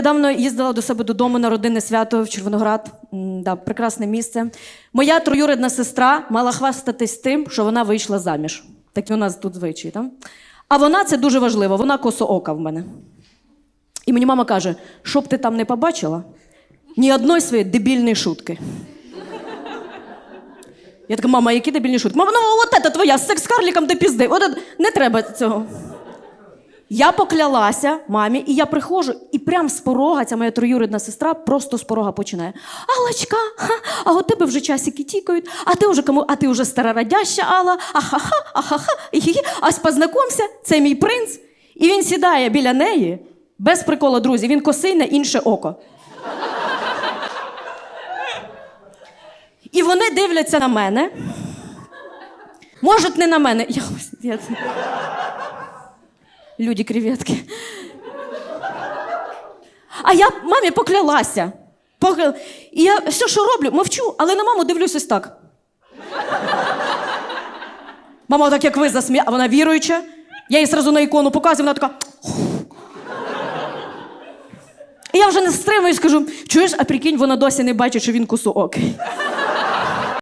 Недавно їздила до себе додому на родинне свято в Червоноград. Да, прекрасне місце. Моя троюрідна сестра мала хвастатись тим, що вона вийшла заміж. Такі у нас тут звичаї. Там. А вона це дуже важливо, вона косоока в мене. І мені мама каже: щоб ти там не побачила, ні одної своєї дебільної шутки. Я така, мама, які дебільні шутки? Мама, ну от це твоя з секс-карліком до пізди. От, не треба цього. Я поклялася мамі, і я приходжу, і прям з порога, ця моя троюрідна сестра просто з порога починає. Аллочка, ха, а у тебе вже часики тікають, а ти вже кому, а ти вже стара радяща Алла, ахаха, ахаха, ась познакомся, це мій принц. І він сідає біля неї, без прикола, друзі, він косий на інше око. І вони дивляться на мене. Може, не на мене. Я, я... Люди креветки. А я мамі поклялася. Покля... І я все, що роблю, мовчу, але на маму дивлюсь ось так. Мама, так як ви засмія, а вона віруюча. Я їй сразу на ікону показую, вона така. І я вже не стримуюсь, скажу: чуєш, а прикинь, вона досі не бачить, що він косоокий.